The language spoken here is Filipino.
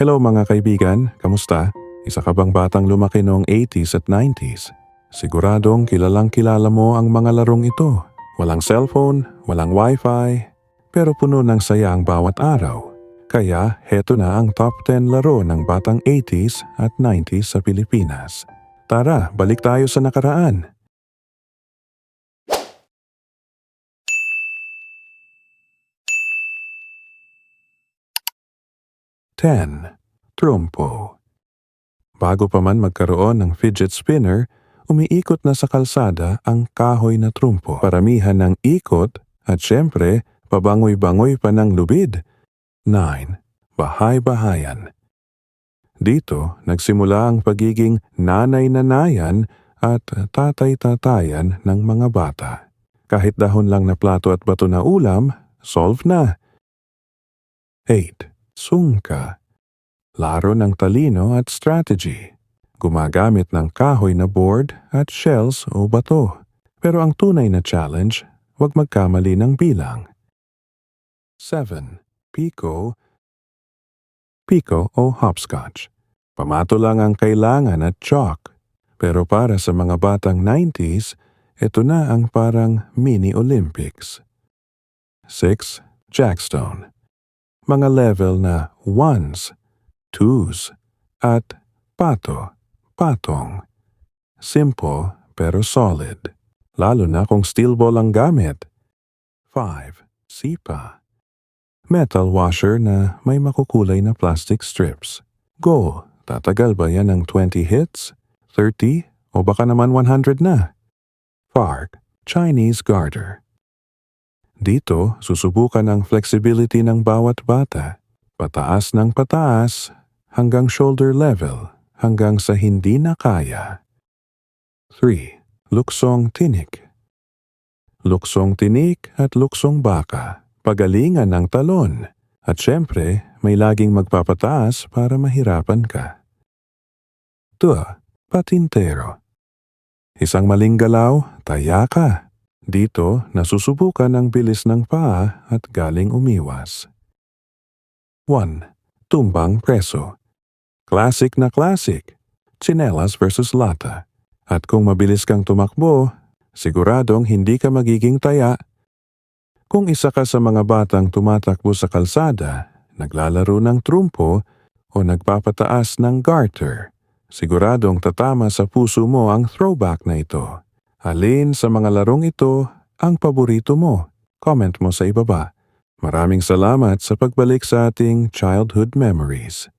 Hello mga kaibigan, kamusta? Isa ka bang batang lumaki noong 80s at 90s? Siguradong kilalang kilala mo ang mga larong ito. Walang cellphone, walang wifi, pero puno ng saya ang bawat araw. Kaya heto na ang top 10 laro ng batang 80s at 90s sa Pilipinas. Tara, balik tayo sa nakaraan. Ten. Trumpo Bago pa man magkaroon ng fidget spinner, umiikot na sa kalsada ang kahoy na trumpo. Paramihan ng ikot at syempre, pabangoy-bangoy pa ng lubid. 9. Bahay-bahayan Dito, nagsimula ang pagiging nanay-nanayan at tatay-tatayan ng mga bata. Kahit dahon lang na plato at bato na ulam, solve na. 8. Sungka Laro ng talino at strategy. Gumagamit ng kahoy na board at shells o bato. Pero ang tunay na challenge, huwag magkamali ng bilang. 7. Pico Pico o hopscotch. Pamato lang ang kailangan at chalk. Pero para sa mga batang 90s, ito na ang parang mini Olympics. 6. Jackstone. Mga level na ones, twos, at pato, patong. Simple pero solid, lalo na kung steel ball ang gamit. 5. Sipa. Metal washer na may makukulay na plastic strips. Go, tatagal ba yan ng 20 hits, 30, o baka naman 100 na? Fark, Chinese garter. Dito, susubukan ang flexibility ng bawat bata. Pataas ng pataas, hanggang shoulder level, hanggang sa hindi na kaya. 3. Luksong tinik. Luksong tinik at luksong baka. Pagalingan ng talon. At syempre, may laging magpapataas para mahirapan ka. 2. Patintero. Isang maling galaw, taya ka. Dito, nasusubukan ang bilis ng paa at galing umiwas. 1. Tumbang preso. Classic na classic. Chinelas versus lata. At kung mabilis kang tumakbo, siguradong hindi ka magiging taya. Kung isa ka sa mga batang tumatakbo sa kalsada, naglalaro ng trumpo o nagpapataas ng garter, siguradong tatama sa puso mo ang throwback na ito. Alin sa mga larong ito ang paborito mo? Comment mo sa ibaba. Maraming salamat sa pagbalik sa ating childhood memories.